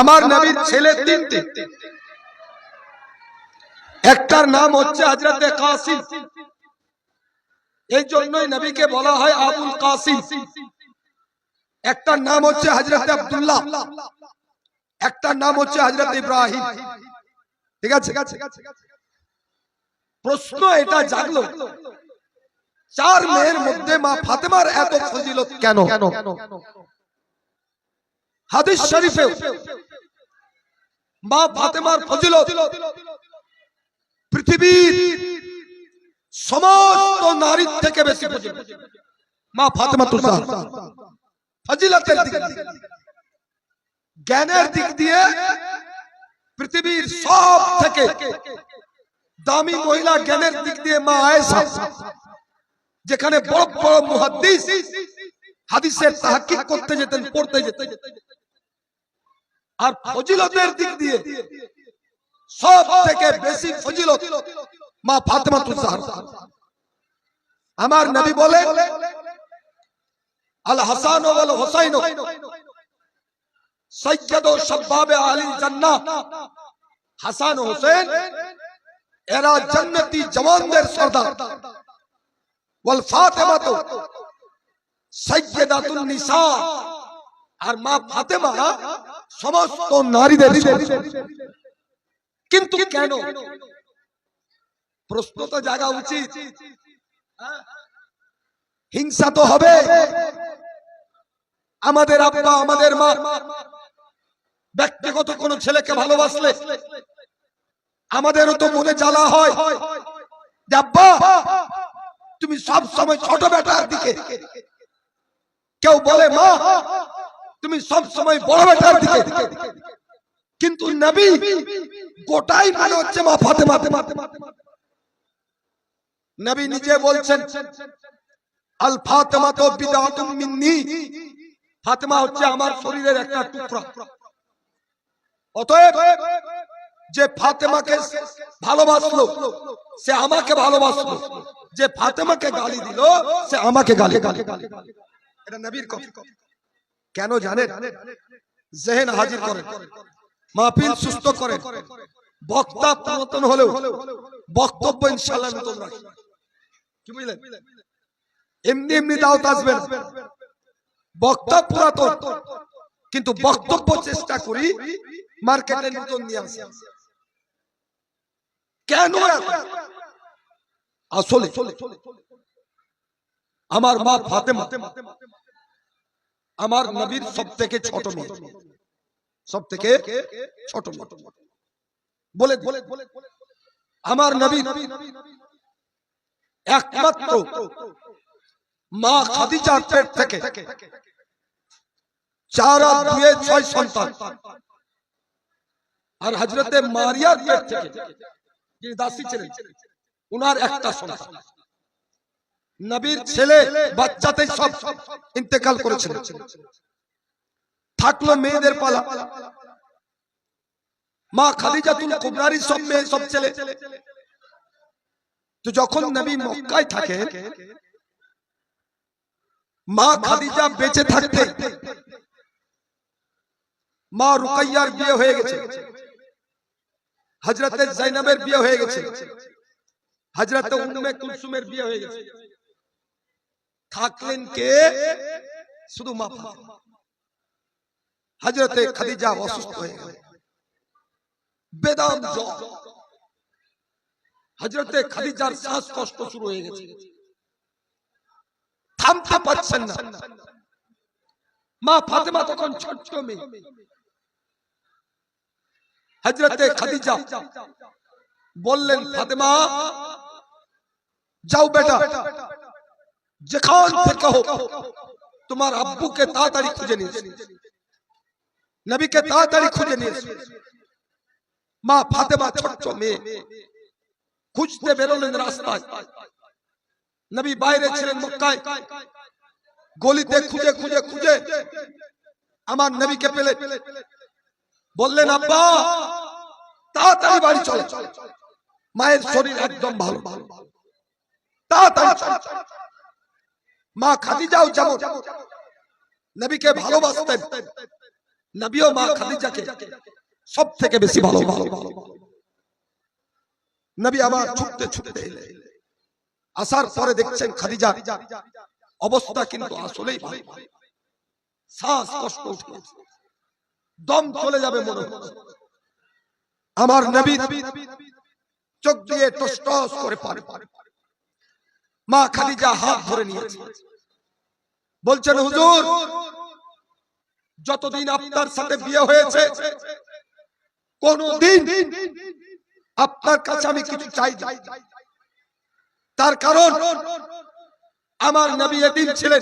আমার নবীর ছেলে তিনটে। একটার নাম হচ্ছে হজরতে কাসিম। এই জন্যই নবীকে বলা হয় আবুল কাসিম। একটার নাম হচ্ছে হজরত আব্দুল্লাহ। একটার নাম হচ্ছে হজরত ইব্রাহিম। ঠিক আছে? প্রশ্ন এটা জাগলো, চার মেয়ের মধ্যে মা ফাতেমার এত ফজিলত কেন? হাদিস শরীফে মা ফাতেমার ফজিলত পৃথিবীর সমস্ত নারীর থেকে বেশি ফজিলত। মা ফাতেমা ফজিলতের দিক জ্ঞানের দিক দিয়ে পৃথিবীর সব থেকে দামি মহিলা জ্ঞানের দিক দিয়ে মা আয়েশা যেখানে বড় বড় মুহাদ্দিস হাদিসের তাহকিক করতে যেতেন পড়তে যেতেন। আর ফজিলতের দিক দিয়ে সব থেকে বেশি ফজিলত মা ফাতেমা তুজার আমার নবী বলে, আল হাসান ওয়াল হুসাইন সৈয়দ ও শাবাব আলী জান্নাহ। হাসান হোসেন এরা জান্নাতি জওয়ানদের সর্দার। ওয়াল ফাতেমা তো সৈয়দাতুন নিসা। আর মা ফাতেমা সমস্ত নারীদের কিন্তু কেন? প্রশ্ন তো জাগা উচিত। হিংসা তো হবে। আমাদের আব্বা আমাদের মা। ব্যক্তিগত কোন ছেলেকে ভালোবাসলে আমাদেরও তো মনে জ্বালা হয় যে আব্বা তুমি সব সময় ছোট বেটার দিকে। কেউ বলে মা তুমি সব সময় বড় বেটার দিকে। কিন্তু নবী গোটাই মনে হচ্ছে মা ফাতেমা। নবী নিজে বলছেন, আল ফাতেমা তো বিদাতুম মিন্নি। ফাতেমা হচ্ছে আমার শরীরের একটা টুকরা। অতএব যে ফাতেমাকে ভালোবাসলো, সে আমাকে ভালোবাসলো। যে ফাতেমাকে গালি দিল, সে আমাকে গালি গালি গালি এটা নবীর কথা। কেন জানেন? জেহেন হাজির করেন। মাহফিল সুস্থ করেন। বক্তা পুরাতন হলেও বক্তব্য ইনশাল্লাহ নতুন রাখি। কি বুঝলেন? এমনি এমনি দাওয়াত আসবে বক্তা পুরাতন, কিন্তু বক্তব্য চেষ্টা করি মার্কেটে নতুন নিয়ে আসি। কেন আসলে, আমার মা ফাতেমা আমার নবীর সব থেকে ছোট মেয়ে সব থেকে ছোট মেয়ে বলে আমার নবী একমাত্র মা খাদিজার পেট থেকে। চার আর দুয়ে ছয় সন্তান। আর হজরতে মারিয়ার পেট থেকে যিনি দাসী ছিলেন উনার একটা সন্তান। নবীর ছেলে বাচ্চাতেই সব ইন্তেকাল করেছিলেন থাকল মেয়েদের পালা। মা খাদিজাতুল কুবরারি সব মেয়ে, সব ছেলে। তো যখন নবী মক্কায় থাকে, মা খাদিজা বেঁচে থাকতে, মা রুকাইয়ার বিয়ে হয়ে গেছে। হজরতে জাইনাবের বিয়ে হয়ে গেছে। হজরতে উম্মে কুলসুমের বিয়ে হয়ে গেছে। থাকলেন কে? শুধু মা। হজরতে খাদিজা অসুস্থ হয়ে গেলেন বেদাম জ্বর। হজরতে খাদিজার শ্বাস কষ্ট শুরু হয়ে গেছে। থামতে পারছেন না। মা ফাতেমা তখন ছোট্ট মেয়ে হজরতে খাদিজা বললেন ফাতেমা যাও বেটা। যেখান থেকে হোক, তোমার আব্বুকে তাড়াতাড়ি খুঁজে নিয়ে এসো। নবীকে তাড়াতাড়ি খুঁজে নিয়ে এসো। মা ফাতেমা ছোট্ট মেয়ে, খুঁজতে বেরোলেন রাস্তায় নবী বাইরে ছিলেন মক্কায় গলিতে খুঁজে খুঁজে খুঁজে আমার নবীকে পেলে বললেন, আব্বা, তাড়াতাড়ি বাড়ি চলে মায়ের শরীর একদম ভালো ভালো তাড়াতাড়ি চলো। মা খাদিজাও যেমন নবীকে ভালোবাসতেন নবীও মা খাদিজাকে সব থেকে বেশি ভালো ভালো নবী আবার ছুটতে ছুটতে আসার পরে দেখছেন খাদিজা। অবস্থা কিন্তু আসলেই ভালো। শ্বাস কষ্ট উঠে দম চলে যাবে মনে আমার নবী চোখ দিয়ে টস টস করে পারে পারে। মা খাদিজা হাত ধরে নিয়েছে। বলছেন, হুজুর, যতদিন আপনার সাথে বিয়ে হয়েছে, কোনদিন আপনার কাছে আমি কিছু চাই তার কারণ, আমার নবী এদিন ছিলেন।